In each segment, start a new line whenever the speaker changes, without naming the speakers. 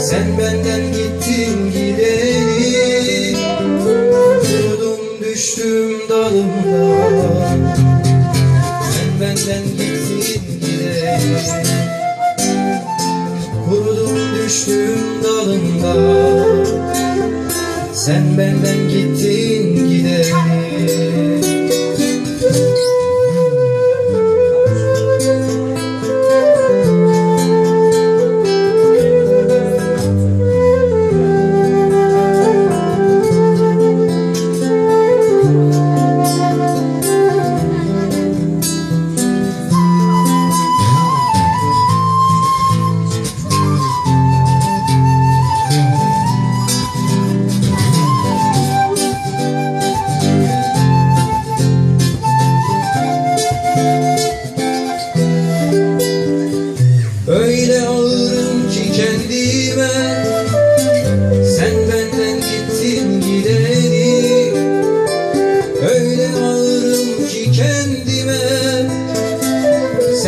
Sen benden gittin gideri Kurudum düştüm dalımdan Sen benden gittin gideri Kurudum düştüm dalımdan Sen benden gittin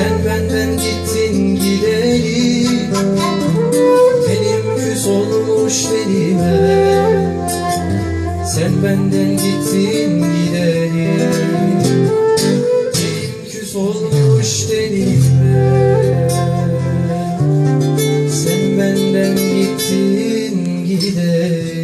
Sen benden gittin gideri Tenim küs olmuş tenime. Sen benden gittin gideri Tenim küs olmuş tenime. Sen benden gittin gidelim